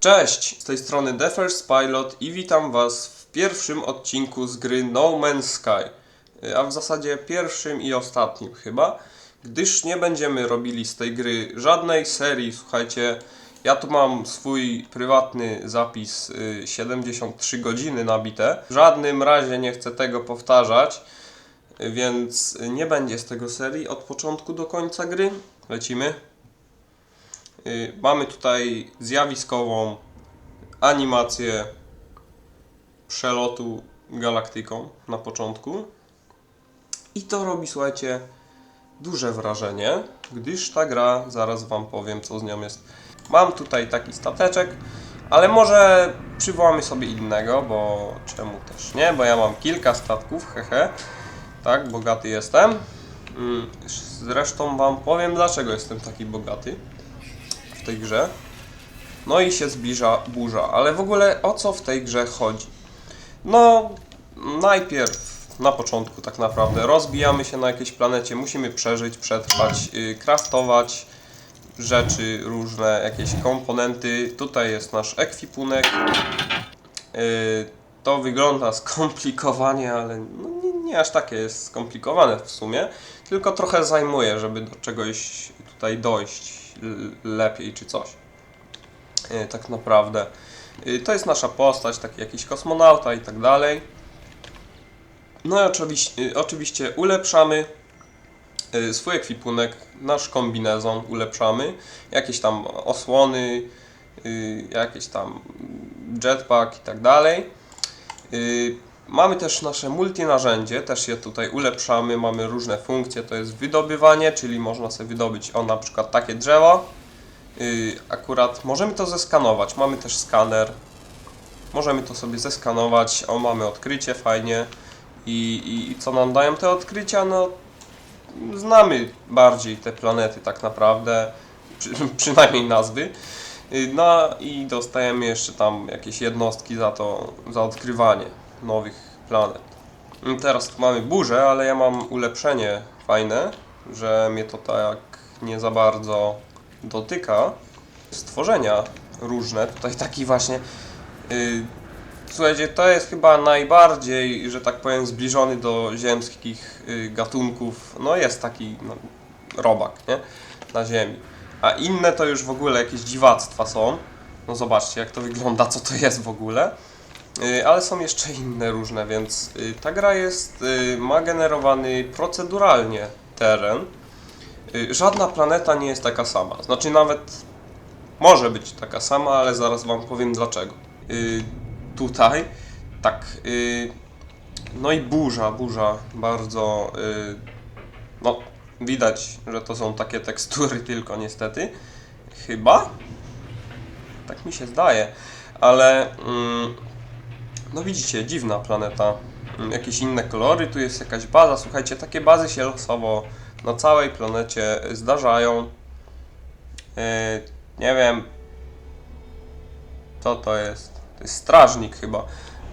Cześć, z tej strony The First Pilot i witam Was w pierwszym odcinku z gry No Man's Sky. A w zasadzie pierwszym i ostatnim chyba, gdyż nie będziemy robili z tej gry żadnej serii. Słuchajcie, ja tu mam swój prywatny zapis y, 73 godziny nabite. W żadnym razie nie chcę tego powtarzać, y, więc nie będzie z tego serii od początku do końca gry. Lecimy. Y, Mamy tutaj zjawiskową animację przelotu galaktyką na początku. I to robi, słuchajcie, duże wrażenie, gdyż ta gra, zaraz Wam powiem, co z nią jest. Mam tutaj taki stateczek, ale może przywołamy sobie innego, bo czemu też nie? Bo ja mam kilka statków, hehe. Tak, bogaty jestem. Mm, Zresztą Wam powiem, dlaczego jestem taki bogaty tej grze. No i się zbliża burza, ale w ogóle o co w tej grze chodzi? No, najpierw na początku tak naprawdę rozbijamy się na jakiejś planecie, musimy przeżyć, przetrwać, yy, craftować rzeczy różne, jakieś komponenty. Tutaj jest nasz ekwipunek. Yy, to wygląda skomplikowanie, ale no nie, nie aż takie jest skomplikowane w sumie, tylko trochę zajmuje, żeby do czegoś tutaj dojść lepiej czy coś. Yy, tak naprawdę. Yy, To jest nasza postać, taki jakiś kosmonauta i tak dalej. No i oczywiście, oczywiście ulepszamy yy, swój ekwipunek, nasz kombinezon ulepszamy, jakieś tam osłony, jakieś tam jetpack i tak dalej. Mamy też nasze multinarzędzie, też je tutaj ulepszamy, mamy różne funkcje, to jest wydobywanie, czyli można sobie wydobyć o na przykład takie drzewo. Yy, akurat możemy to zeskanować, mamy też skaner. Możemy to sobie zeskanować, o mamy odkrycie, fajnie. I, i, I co nam dają te odkrycia? No znamy bardziej te planety tak naprawdę, przy, przynajmniej nazwy. Y, No i dostajemy jeszcze tam jakieś jednostki za to, za odkrywanie nowych planet. I Teraz mamy burzę, ale ja mam ulepszenie fajne, że mnie to tak nie za bardzo dotyka. Stworzenia różne, tutaj taki właśnie y, Słuchajcie, to jest chyba najbardziej, że tak powiem, zbliżony do ziemskich y, gatunków. No jest taki no, robak, nie? Na ziemi. A inne to już w ogóle jakieś dziwactwa są. No zobaczcie, jak to wygląda, co to jest w ogóle. Y, Ale są jeszcze inne różne, więc y, ta gra jest, y, ma generowany proceduralnie teren. Żadna planeta nie jest taka sama. Znaczy nawet może być taka sama, ale zaraz Wam powiem dlaczego. Tutaj, tak, no i burza, burza, bardzo, no widać, że to są takie tekstury tylko niestety, chyba, tak mi się zdaje, ale mm, no widzicie, dziwna planeta, Mm, jakieś inne kolory, tu jest jakaś baza, słuchajcie, takie bazy się losowo na całej planecie zdarzają, Y, nie wiem, co to jest? To jest strażnik chyba.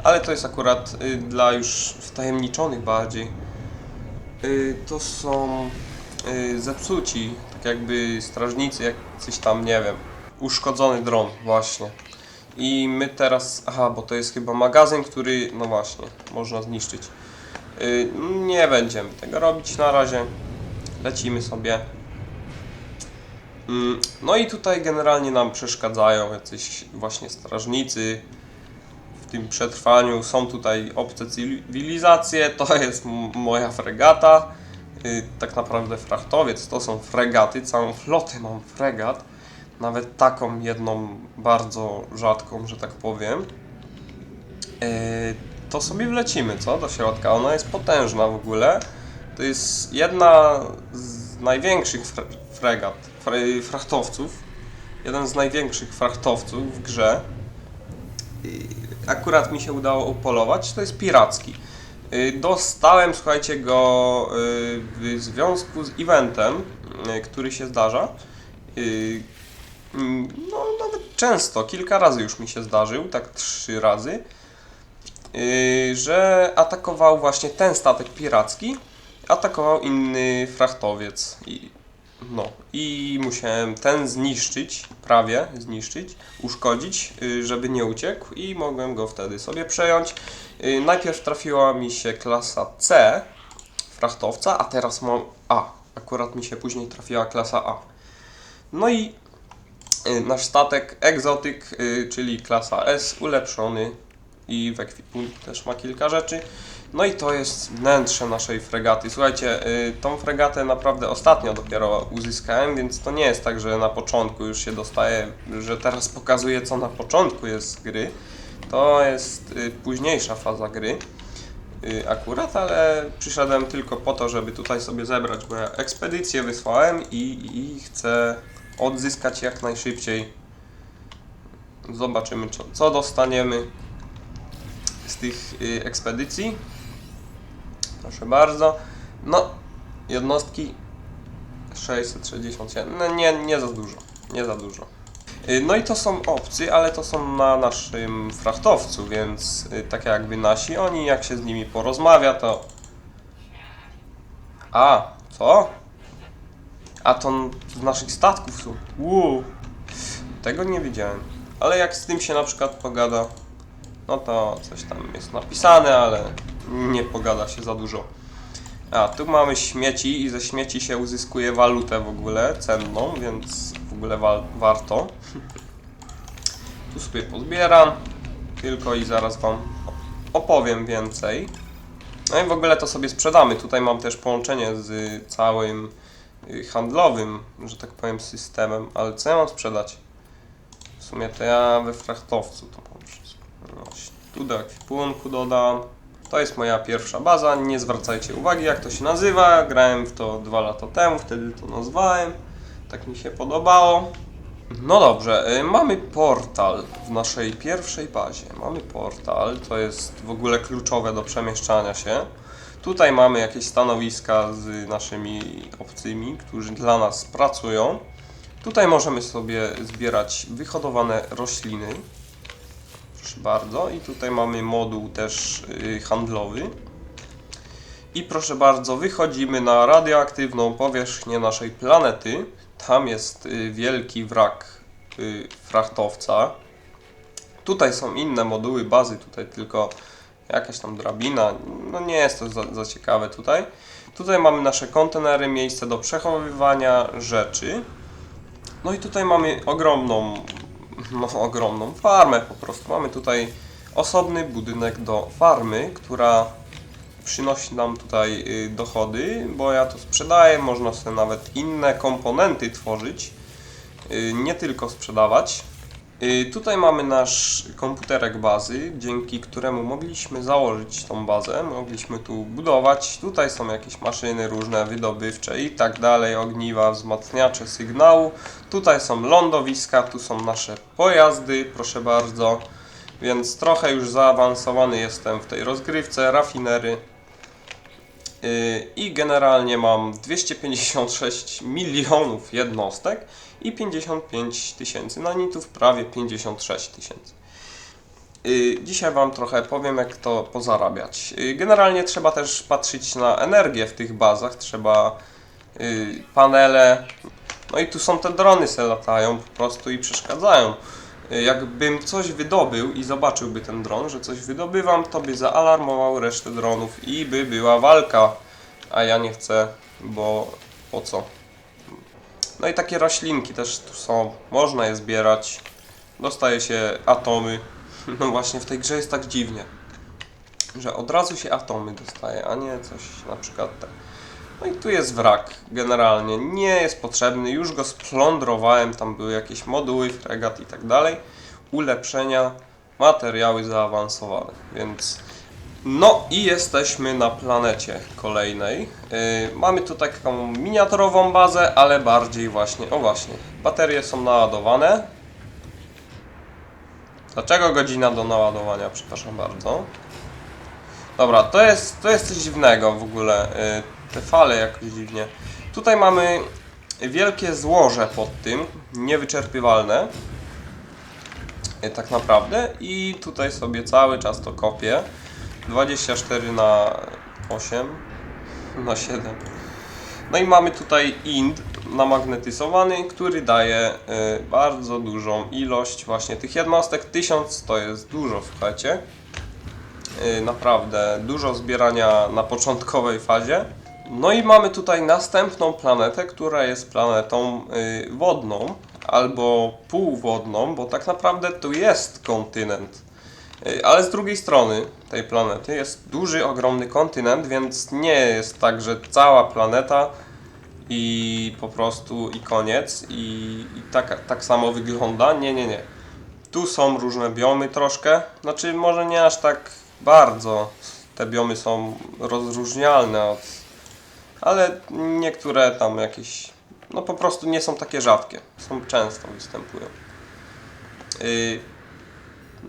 Ale to jest akurat y, dla już wtajemniczonych bardziej. Y, to są y, zepsuci, tak jakby strażnicy, jacyś tam, nie wiem, uszkodzony dron, właśnie. I my teraz, aha, bo to jest chyba magazyn, który, no właśnie, można zniszczyć. Y, nie będziemy tego robić na razie. Lecimy sobie. Mm, No i tutaj generalnie nam przeszkadzają jacyś właśnie strażnicy w tym przetrwaniu. Są tutaj obce cywilizacje, to jest moja fregata. Y, Tak naprawdę frachtowiec, to są fregaty, całą flotę mam fregat. Nawet taką jedną bardzo rzadką, że tak powiem. Y, To sobie wlecimy, co? Do środka. Ona jest potężna w ogóle. To jest jedna z największych fre- fregat, fre- frachtowców. Jeden z największych frachtowców w grze. Akurat mi się udało upolować. To jest piracki. Y, Dostałem, słuchajcie, go y, w związku z eventem, który się zdarza. Mm, No, nawet często, kilka razy już mi się zdarzył, tak trzy razy, y, że atakował właśnie ten statek piracki, atakował inny frachtowiec. I No i musiałem ten zniszczyć, prawie zniszczyć, uszkodzić, y, żeby nie uciekł i mogłem go wtedy sobie przejąć. Y, Najpierw trafiła mi się klasa C frachtowca, a teraz mam A. Akurat mi się później trafiła klasa A. No i nasz statek y, czyli klasa S, ulepszony i w ekwipunku też ma kilka rzeczy. No i to jest wnętrze naszej fregaty. Słuchajcie, y, tą fregatę naprawdę ostatnio dopiero uzyskałem, więc to nie jest tak, że na początku już się dostaje, że teraz pokazuję co na początku jest gry. To jest y, późniejsza faza gry y, akurat, ale przyszedłem tylko po to, żeby tutaj sobie zebrać, bo ja ekspedycję wysłałem i, i chcę odzyskać jak najszybciej. Zobaczymy, co, dostaniemy z tych y, ekspedycji. Proszę bardzo. No, jednostki 667. No nie, nie za dużo. Nie za dużo. Y, No i to są obcy, ale to są na naszym frachtowcu, więc y, tak jakby nasi, oni jak się z nimi porozmawia, to... A, co? A to z naszych statków są. Wow. Tego nie wiedziałem. Ale jak z tym się na przykład pogada, no to coś tam jest napisane, ale nie pogada się za dużo. A, tu mamy śmieci i ze śmieci się uzyskuje walutę w ogóle cenną, więc w ogóle wa warto. Tu sobie pozbieram tylko i zaraz Wam opowiem więcej. No i w ogóle to sobie sprzedamy. Tutaj mam też połączenie z całym handlowym, że tak powiem, systemem, ale co ja mam sprzedać? W sumie to ja we frachtowcu to. Właśnie. Tu do ekwipunku dodam. To jest moja pierwsza baza, nie zwracajcie uwagi jak to się nazywa. Grałem w to dwa lata temu, wtedy to nazwałem. Tak mi się podobało. No dobrze, y, mamy portal w naszej pierwszej bazie. Mamy portal, to jest w ogóle kluczowe do przemieszczania się. Tutaj mamy jakieś stanowiska z naszymi obcymi, którzy dla nas pracują. Tutaj możemy sobie zbierać wyhodowane rośliny. Proszę bardzo. I tutaj mamy moduł też y, handlowy. I proszę bardzo, wychodzimy na radioaktywną powierzchnię naszej planety. Tam jest y, wielki wrak y, frachtowca. Tutaj są inne moduły bazy, tutaj tylko jakaś tam drabina. No nie jest to za, za ciekawe tutaj. Tutaj mamy nasze kontenery, miejsce do przechowywania rzeczy. No i tutaj mamy ogromną, no ogromną farmę po prostu. Mamy tutaj osobny budynek do farmy, która przynosi nam tutaj y, dochody, bo ja to sprzedaję, można sobie nawet inne komponenty tworzyć, y, nie tylko sprzedawać. Y, Tutaj mamy nasz komputerek bazy, dzięki któremu mogliśmy założyć tą bazę, mogliśmy tu budować. Tutaj są jakieś maszyny różne, wydobywcze i tak dalej, ogniwa, wzmacniacze sygnału. Tutaj są lądowiska, tu są nasze pojazdy, proszę bardzo. Więc trochę już zaawansowany jestem w tej rozgrywce, rafinery. Yy, I generalnie mam 256 milionów jednostek i 55 tysięcy nanitów, prawie 56 tysięcy. Yy, Dzisiaj Wam trochę powiem, jak to pozarabiać. Yy, Generalnie trzeba też patrzeć na energię w tych bazach. Trzeba panele. No i tu są te drony se latają po prostu i przeszkadzają. Yy, Jakbym coś wydobył i zobaczyłby ten dron, że coś wydobywam, to by zaalarmował resztę dronów i by była walka. A ja nie chcę, bo po co? No i takie roślinki też tu są. Można je zbierać. Dostaje się atomy. No właśnie w tej grze jest tak dziwnie, że od razu się atomy dostaje, a nie coś na przykład tak. No i tu jest wrak generalnie. Nie jest potrzebny. Już go splądrowałem. Tam były jakieś moduły, fregat i tak dalej. Ulepszenia, materiały zaawansowane. Więc no i jesteśmy na planecie kolejnej. Yy, mamy tu taką miniaturową bazę, ale bardziej właśnie, o właśnie, baterie są naładowane. Dlaczego godzina do naładowania? Przepraszam bardzo. Dobra, to jest, to jest coś dziwnego w ogóle. Yy, te fale jakoś dziwnie. Tutaj mamy wielkie złoże pod tym, niewyczerpywalne. Yy, tak naprawdę. I tutaj sobie cały czas to kopię. 24 na 8 na 7. No i mamy tutaj int, namagnetyzowany, który daje y, bardzo dużą ilość właśnie tych jednostek. 1000 to jest dużo, słuchajcie. Y, naprawdę dużo zbierania na początkowej fazie. No i mamy tutaj następną planetę, która jest planetą y, wodną albo półwodną, bo tak naprawdę tu jest kontynent. Y, Ale z drugiej strony tej planety jest duży, ogromny kontynent, więc nie jest tak, że cała planeta i po prostu i koniec i, i tak, tak samo wygląda. Nie, nie, nie. Tu są różne biomy troszkę, znaczy może nie aż tak bardzo. Te biomy są rozróżnialne od ale niektóre tam jakieś, no po prostu nie są takie rzadkie, są często występują. Yy,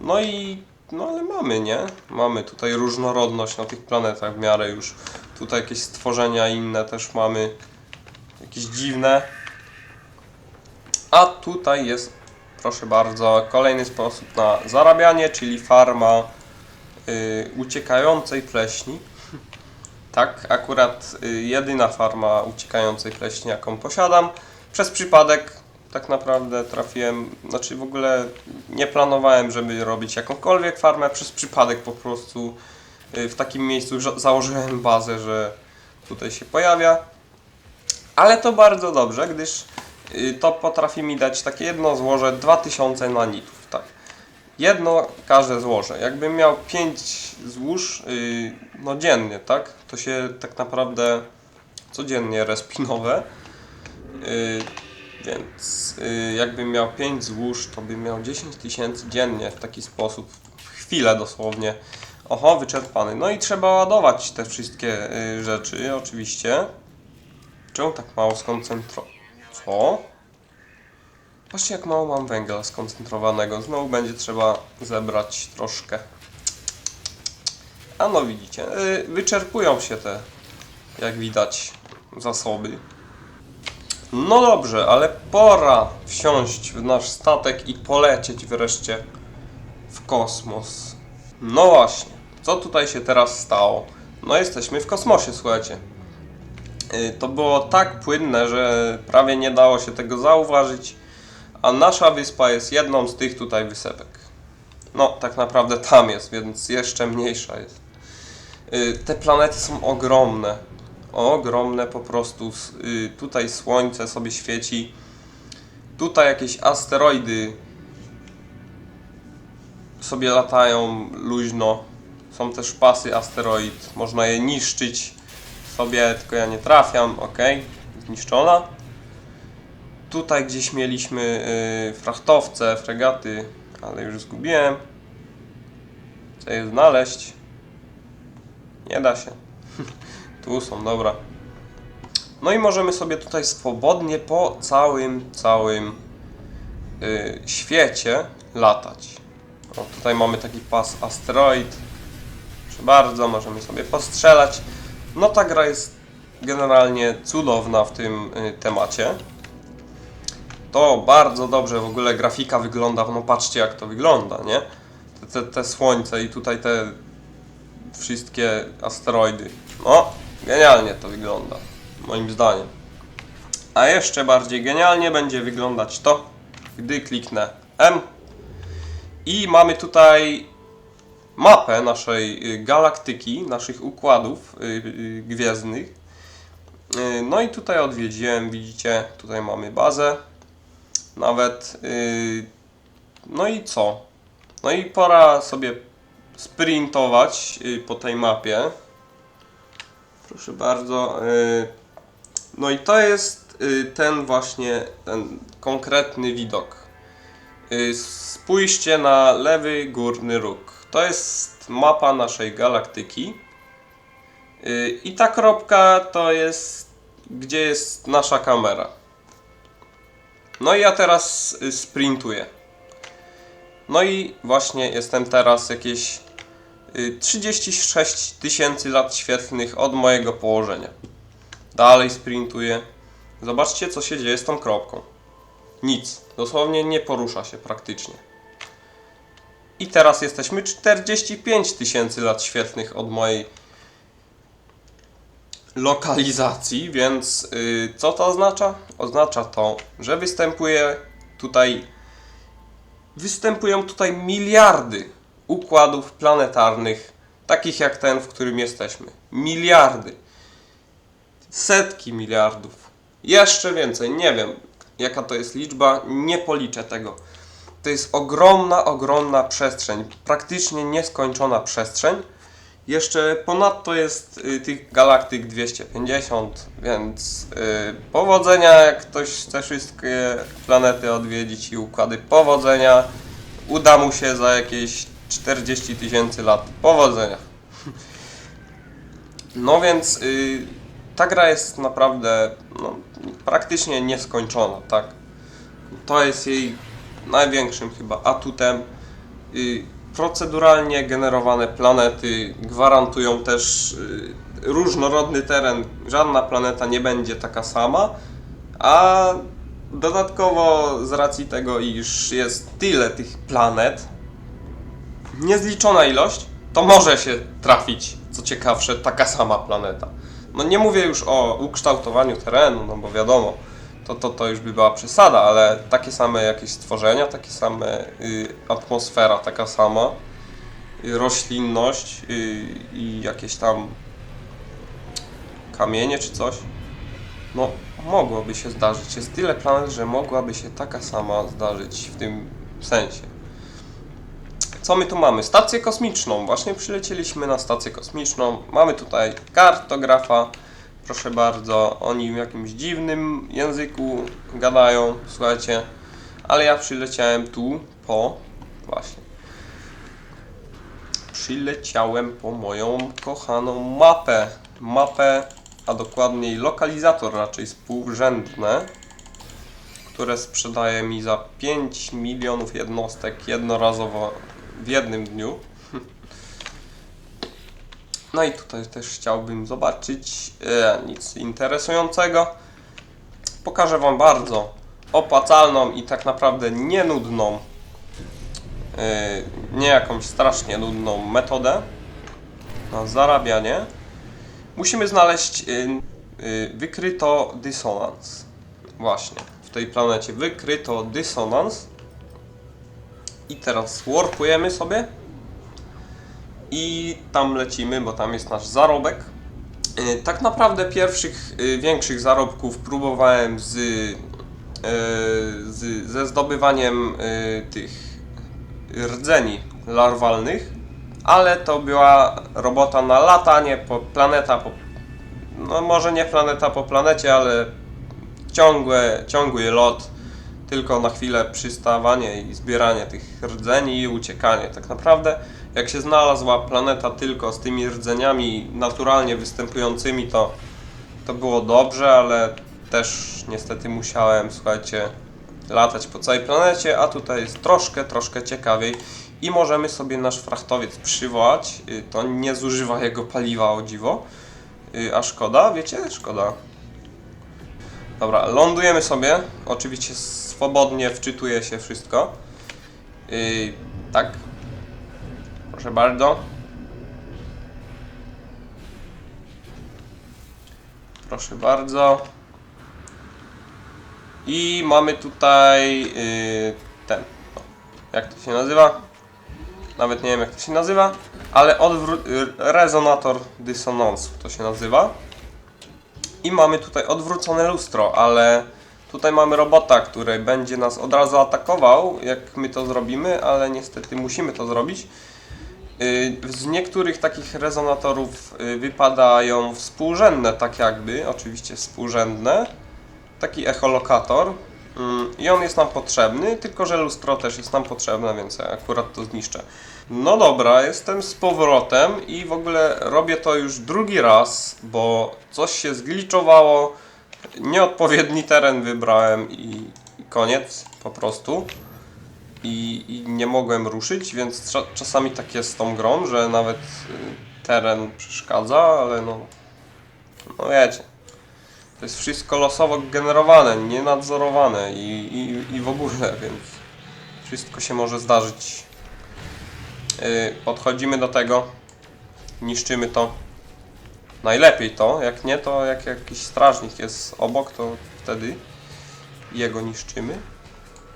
no i, no ale mamy, nie? Mamy tutaj różnorodność na tych planetach w miarę już. Tutaj jakieś stworzenia inne też mamy, jakieś dziwne. A tutaj jest, proszę bardzo, kolejny sposób na zarabianie, czyli farma yy, uciekającej pleśni. Tak, akurat y, jedyna farma uciekającej pleśni, jaką posiadam. Przez przypadek tak naprawdę trafiłem, znaczy w ogóle nie planowałem, żeby robić jakąkolwiek farmę. Przez przypadek po prostu y, w takim miejscu założyłem bazę, że tutaj się pojawia. Ale to bardzo dobrze, gdyż y, to potrafi mi dać takie jedno złoże 2000 nanitów. Jedno każde złoże. Jakbym miał 5 złóż yy, no dziennie, tak? To się tak naprawdę codziennie respinowe. Yy, więc yy, jakbym miał 5 złóż, to bym miał 10 tysięcy dziennie w taki sposób. W chwilę dosłownie. Oho, wyczerpany. No i trzeba ładować te wszystkie yy, rzeczy, oczywiście. Czemu tak mało skoncentrować? Co? Patrzcie jak mało mam węgla skoncentrowanego. Znowu będzie trzeba zebrać troszkę. A no widzicie, yy, wyczerpują się te, jak widać, zasoby. No dobrze, ale pora wsiąść w nasz statek i polecieć wreszcie w kosmos. No właśnie, co tutaj się teraz stało? No jesteśmy w kosmosie, słuchajcie. Yy, To było tak płynne, że prawie nie dało się tego zauważyć a nasza wyspa jest jedną z tych tutaj wysepek. No, tak naprawdę tam jest, więc jeszcze mniejsza jest. Y, Te planety są ogromne. Ogromne po prostu. Y, Tutaj słońce sobie świeci. Tutaj jakieś asteroidy sobie latają luźno. Są też pasy asteroid. Można je niszczyć sobie, tylko ja nie trafiam. Ok, zniszczona. Tutaj gdzieś mieliśmy y, frachtowce, fregaty, ale już zgubiłem. Chcę je znaleźć. Nie da się. tu są, dobra. No i możemy sobie tutaj swobodnie po całym, całym y, świecie latać. O, tutaj mamy taki pas asteroid. Proszę bardzo, możemy sobie postrzelać. No ta gra jest generalnie cudowna w tym y, temacie. To bardzo dobrze w ogóle grafika wygląda, no patrzcie jak to wygląda, nie? Te, te, te słońce i tutaj te wszystkie asteroidy. No, genialnie to wygląda, moim zdaniem. A jeszcze bardziej genialnie będzie wyglądać to, gdy kliknę M i mamy tutaj mapę naszej y, galaktyki, naszych układów y, y, gwiezdnych. No i tutaj odwiedziłem, widzicie, tutaj mamy bazę nawet. Yy, no i co? No i pora sobie sprintować yy, po tej mapie. Proszę bardzo. Yy, no i to jest ten właśnie, ten konkretny widok. Spójrzcie na lewy górny róg. To jest mapa naszej galaktyki. I ta kropka to jest, gdzie jest nasza kamera. No i ja teraz y, sprintuję. No i właśnie jestem teraz jakieś y, 36 tysięcy lat świetlnych od mojego położenia. Dalej sprintuję. Zobaczcie co się dzieje z tą kropką. Nic. Dosłownie nie porusza się praktycznie. I teraz jesteśmy 45 tysięcy lat świetlnych od mojej lokalizacji, więc y, co to oznacza? Oznacza to, że występuje tutaj występują tutaj miliardy układów planetarnych, takich jak ten, w którym jesteśmy. Miliardy. Setki miliardów. Jeszcze więcej, nie wiem jaka to jest liczba, nie policzę tego. To jest ogromna, ogromna przestrzeń, praktycznie nieskończona przestrzeń. Jeszcze ponadto jest y, tych galaktyk 250, więc y, powodzenia, jak ktoś chce wszystkie planety odwiedzić i układy, powodzenia. Uda mu się za jakieś 40 tysięcy lat. Powodzenia. No więc y, ta gra jest naprawdę no, praktycznie nieskończona, tak? To jest jej największym chyba atutem. Proceduralnie generowane planety gwarantują też y, różnorodny teren. Żadna planeta nie będzie taka sama, a dodatkowo z racji tego, iż jest tyle tych planet, niezliczona ilość, to może się trafić, co ciekawsze, taka sama planeta. No nie mówię już o ukształtowaniu terenu, no bo wiadomo, to, to, to już by była przesada, ale takie same jakieś stworzenia, takie same y, atmosfera, taka sama, y, roślinność y, i jakieś tam kamienie czy coś. No, mogłoby się zdarzyć. Jest tyle planet, że mogłaby się taka sama zdarzyć w tym sensie. Co my tu mamy? Stację kosmiczną. Właśnie przylecieliśmy na stację kosmiczną. Mamy tutaj kartografa. Proszę bardzo, oni w jakimś dziwnym języku gadają, słuchajcie. Ale ja przyleciałem tu po... Właśnie. Przyleciałem po moją kochaną mapę. Mapę, a dokładniej lokalizator raczej współrzędne które sprzedaje mi za 5 milionów jednostek jednorazowo w jednym dniu. No i tutaj też chciałbym zobaczyć e, nic interesującego. Pokażę Wam bardzo opłacalną i tak naprawdę nienudną, e, nie jakąś strasznie nudną metodę na zarabianie. Musimy znaleźć e, e, wykryto dysonans. Właśnie, w tej planecie wykryto dysonans. I teraz warpujemy sobie i tam lecimy, bo tam jest nasz zarobek. Yy, Tak naprawdę pierwszych yy, większych zarobków próbowałem z, yy, z, ze zdobywaniem tych rdzeni larwalnych, ale to była robota na latanie po planeta po no może nie planeta po planecie, ale ciągłe, ciągły lot, tylko na chwilę przystawanie i zbieranie tych rdzeni i uciekanie. Tak naprawdę, jak się znalazła planeta tylko z tymi rdzeniami naturalnie występującymi, to, to było dobrze, ale też niestety musiałem, słuchajcie, latać po całej planecie, a tutaj jest troszkę, troszkę ciekawiej i możemy sobie nasz frachtowiec przywołać. Y, To nie zużywa jego paliwa, o dziwo. Y, A szkoda, wiecie? Szkoda. Dobra, lądujemy sobie. Oczywiście swobodnie wczytuje się wszystko. Yy, tak. Proszę bardzo. Proszę bardzo. I mamy tutaj yy, ten. Jak to się nazywa? Nawet nie wiem jak to się nazywa, ale y, rezonator dysonansu to się nazywa. I mamy tutaj odwrócone lustro, ale tutaj mamy robota, który będzie nas od razu atakował, jak my to zrobimy, ale niestety musimy to zrobić. Yy, Z niektórych takich rezonatorów yy, wypadają współrzędne, tak jakby, oczywiście współrzędne, taki echolokator mm, i on jest nam potrzebny, tylko że lustro też jest nam potrzebne, więc ja akurat to zniszczę. No dobra, jestem z powrotem i w ogóle robię to już drugi raz, bo coś się zgliczowało, nieodpowiedni teren wybrałem i koniec po prostu. I, I nie mogłem ruszyć, więc cza- czasami tak jest z tą grą, że nawet y, teren przeszkadza, ale no, no wiecie. To jest wszystko losowo generowane, nienadzorowane i, i, i w ogóle, więc wszystko się może zdarzyć. Yy, podchodzimy do tego, niszczymy to. Najlepiej to, jak nie, to jak jakiś strażnik jest obok, to wtedy jego niszczymy.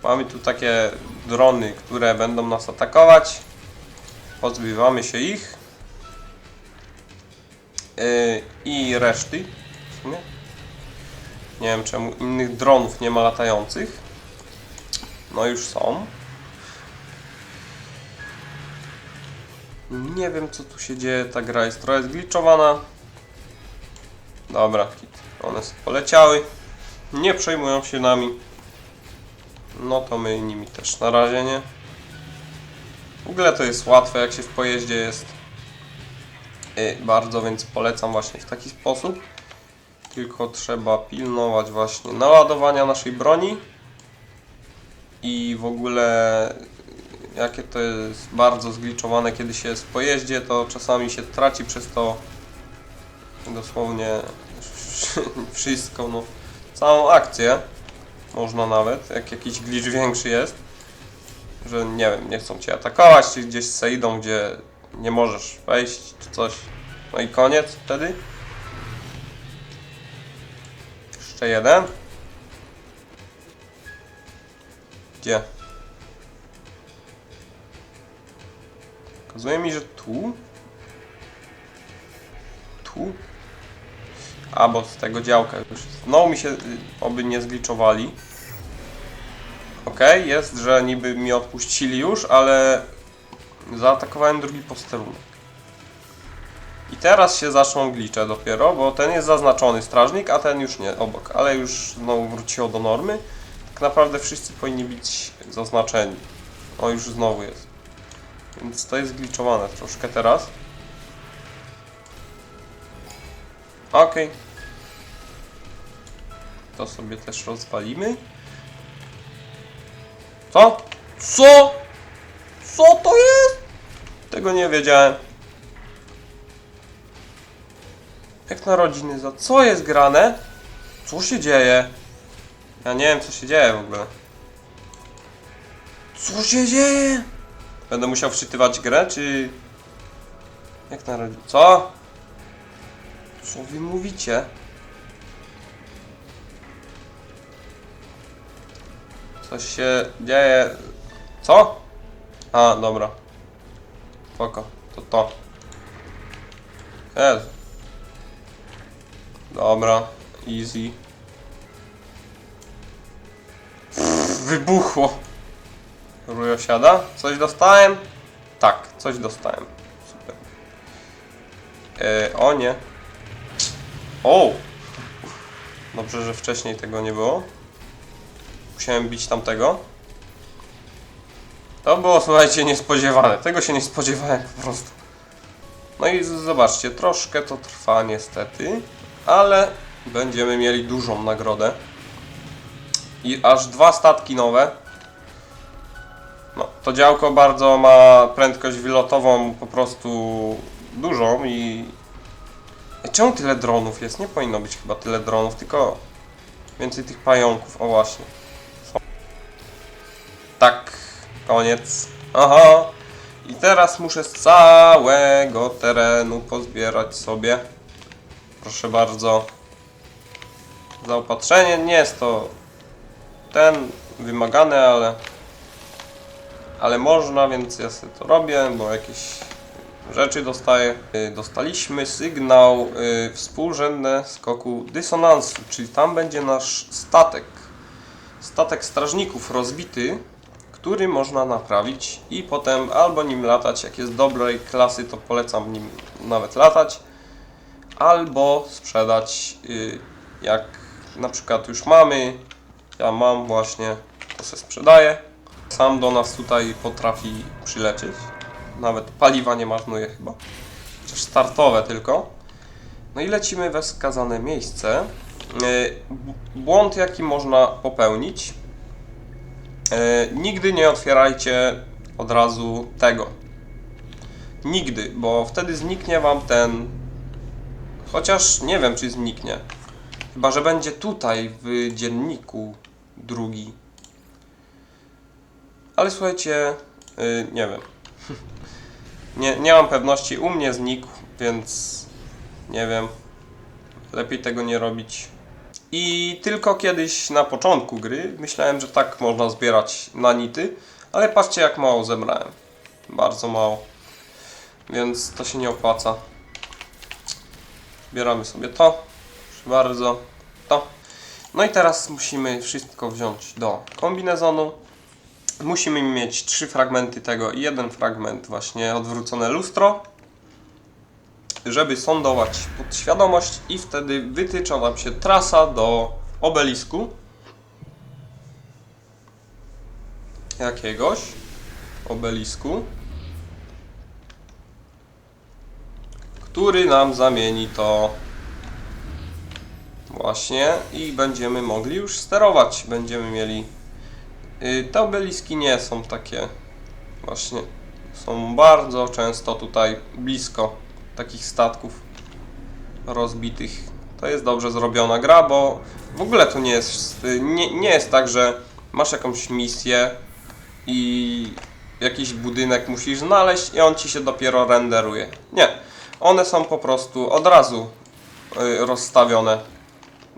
Mamy tu takie drony, które będą nas atakować. Pozbywamy się ich. Yy, I reszty. Sumie. Nie wiem czemu innych dronów nie ma latających. No już są. Nie wiem co tu się dzieje, ta gra jest trochę zgliczowana. Dobra, one poleciały. Nie przejmują się nami. No to my nimi też na razie nie. W ogóle to jest łatwe jak się w pojeździe jest. Y, bardzo, więc polecam właśnie w taki sposób. Tylko trzeba pilnować właśnie naładowania naszej broni. I w ogóle jakie to jest bardzo zgliczowane, kiedy się jest w pojeździe, to czasami się traci przez to dosłownie wszystko, no całą akcję można nawet, jak jakiś glitch większy jest, że nie wiem, nie chcą cię atakować, czy gdzieś se idą, gdzie nie możesz wejść, czy coś, no i koniec wtedy. Jeszcze jeden. Gdzie? Pokazuje mi, że tu. Tu. A, bo z tego działka już. Znowu mi się y, oby nie zgliczowali. Okej, jest, że niby mi odpuścili już, ale zaatakowałem drugi posterunek. I teraz się zaczną glicze dopiero, bo ten jest zaznaczony strażnik, a ten już nie, obok. Ale już znowu wróciło do normy. Tak naprawdę wszyscy powinni być zaznaczeni. O, już znowu jest. Więc to jest zgliczowane troszkę teraz. Okej. To sobie też rozwalimy. Co? Co? Co to jest? Tego nie wiedziałem. Jak narodziny za co jest grane? Co się dzieje? Ja nie wiem co się dzieje w ogóle. Co się dzieje? Będę musiał wczytywać grę, czy... Jak narodziny? Co? Co wy mówicie? Coś się dzieje. Co? A, dobra. Spoko. To to. Jezu. Dobra. Easy. Pff, wybuchło. Rujo siada. Coś dostałem? Tak, coś dostałem. Super. E, o nie. O! Dobrze, że wcześniej tego nie było. Musiałem bić tamtego. To było, słuchajcie, niespodziewane. Tego się nie spodziewałem po prostu. No i zobaczcie, troszkę to trwa niestety, ale będziemy mieli dużą nagrodę. I aż dwa statki nowe. No, to działko bardzo ma prędkość wylotową po prostu dużą i... Czemu tyle dronów jest? Nie powinno być chyba tyle dronów, tylko więcej tych pająków. O właśnie. Koniec. Aha. I teraz muszę z całego terenu pozbierać sobie. Proszę bardzo. Zaopatrzenie nie jest to ten wymagany, ale ale można, więc ja sobie to robię, bo jakieś rzeczy dostaję. Y, Dostaliśmy sygnał y, współrzędne skoku dysonansu, czyli tam będzie nasz statek. Statek strażników rozbity, który można naprawić i potem albo nim latać, jak jest dobrej klasy, to polecam nim nawet latać, albo sprzedać, y, jak na przykład już mamy, ja mam właśnie, to se sprzedaję. Sam do nas tutaj potrafi przylecieć, nawet paliwa nie marnuje chyba, chociaż startowe tylko. No i lecimy we wskazane miejsce. Y, Błąd jaki można popełnić, nigdy nie otwierajcie od razu tego. Nigdy, bo wtedy zniknie wam ten. Chociaż nie wiem, czy zniknie. Chyba, że będzie tutaj w dzienniku drugi. Ale słuchajcie, y, nie wiem. Nie, nie mam pewności, u mnie znikł, więc Nie wiem. Lepiej tego nie robić. I tylko kiedyś na początku gry myślałem, że tak można zbierać nanity, ale patrzcie jak mało zebrałem. Bardzo mało. Więc to się nie opłaca. Zbieramy sobie to. Proszę bardzo. To. No i teraz musimy wszystko wziąć do kombinezonu. Musimy mieć trzy fragmenty tego i jeden fragment właśnie odwrócone lustro, żeby sondować podświadomość i wtedy wytycza nam się trasa do obelisku jakiegoś obelisku, który nam zamieni to właśnie i będziemy mogli już sterować. Będziemy mieli Y, Te obeliski nie są takie właśnie. Są bardzo często tutaj blisko takich statków rozbitych. To jest dobrze zrobiona gra, bo w ogóle to nie jest, y, nie, nie jest tak, że masz jakąś misję i jakiś budynek musisz znaleźć i on ci się dopiero renderuje. Nie. One są po prostu od razu y, rozstawione.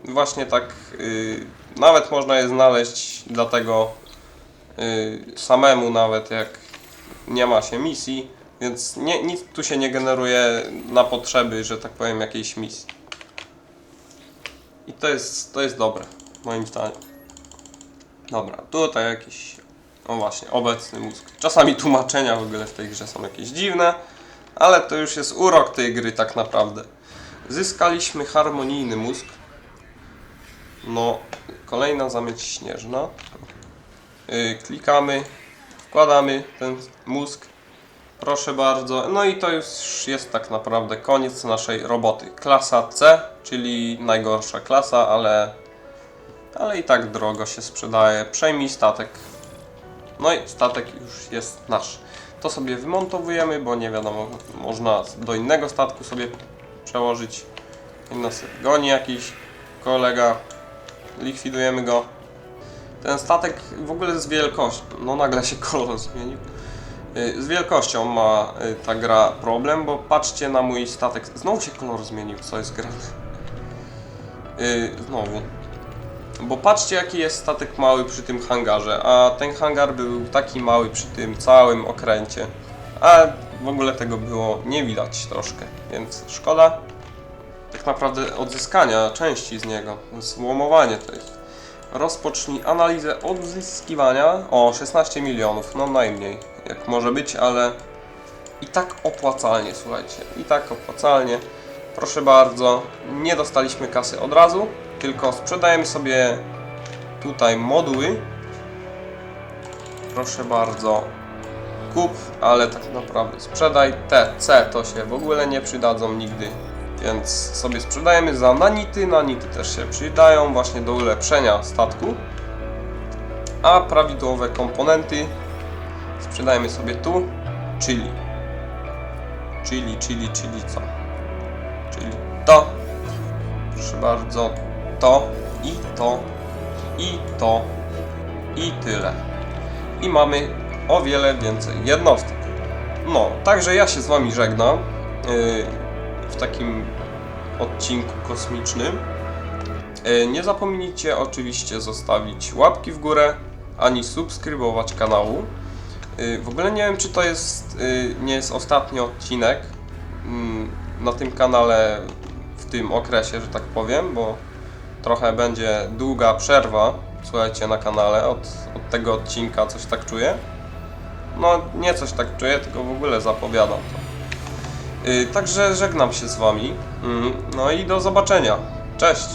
Właśnie tak y, nawet można je znaleźć dlatego samemu nawet jak nie ma się misji, więc nie, nic tu się nie generuje na potrzeby, że tak powiem, jakiejś misji. I to jest, to jest dobre, moim zdaniem. Dobra, tutaj jakiś, o właśnie, obecny mózg. Czasami tłumaczenia w ogóle w tej grze są jakieś dziwne, ale to już jest urok tej gry tak naprawdę. Zyskaliśmy harmonijny mózg. No, kolejna zamieć śnieżna. Yy, klikamy, wkładamy ten mózg. Proszę bardzo. No i to już jest tak naprawdę koniec naszej roboty. Klasa C, czyli najgorsza klasa, ale, ale i tak drogo się sprzedaje. Przejmij statek. No i statek już jest nasz. To sobie wymontowujemy, bo nie wiadomo, można do innego statku sobie przełożyć. Nas goni jakiś kolega. Likwidujemy go. Ten statek w ogóle z wielkością, no nagle się kolor zmienił. Y, Z wielkością ma y, ta gra problem, bo patrzcie na mój statek. Znowu się kolor zmienił, co jest grane. Y, Znowu. Bo patrzcie jaki jest statek mały przy tym hangarze, a ten hangar był taki mały przy tym całym okręcie. A w ogóle tego było nie widać troszkę, więc szkoda tak naprawdę odzyskania części z niego. Złomowanie to. Rozpocznij analizę odzyskiwania. O, 16 milionów, no najmniej, jak może być, ale i tak opłacalnie, słuchajcie. I tak opłacalnie. Proszę bardzo, nie dostaliśmy kasy od razu, tylko sprzedajemy sobie tutaj moduły. Proszę bardzo, kup, ale tak naprawdę sprzedaj. Te C to się w ogóle nie przydadzą nigdy, więc sobie sprzedajemy za nanity. Nanity też się przydają właśnie do ulepszenia statku. A prawidłowe komponenty sprzedajemy sobie tu, czyli czyli, czyli, czyli co? Czyli to, proszę bardzo, to i to i to i tyle. I mamy o wiele więcej jednostek. No, także ja się z Wami żegnam yy, w takim odcinku kosmicznym. Yy, Nie zapomnijcie oczywiście zostawić łapki w górę, ani subskrybować kanału. Yy, W ogóle nie wiem, czy to jest, yy, nie jest ostatni odcinek mm, na tym kanale w tym okresie, że tak powiem, bo trochę będzie długa przerwa, słuchajcie, na kanale od, od tego odcinka, coś tak czuję. No, nie coś tak czuję, tylko w ogóle zapowiadam to. Yy, także żegnam się z Wami. Mm, No i do zobaczenia. Cześć!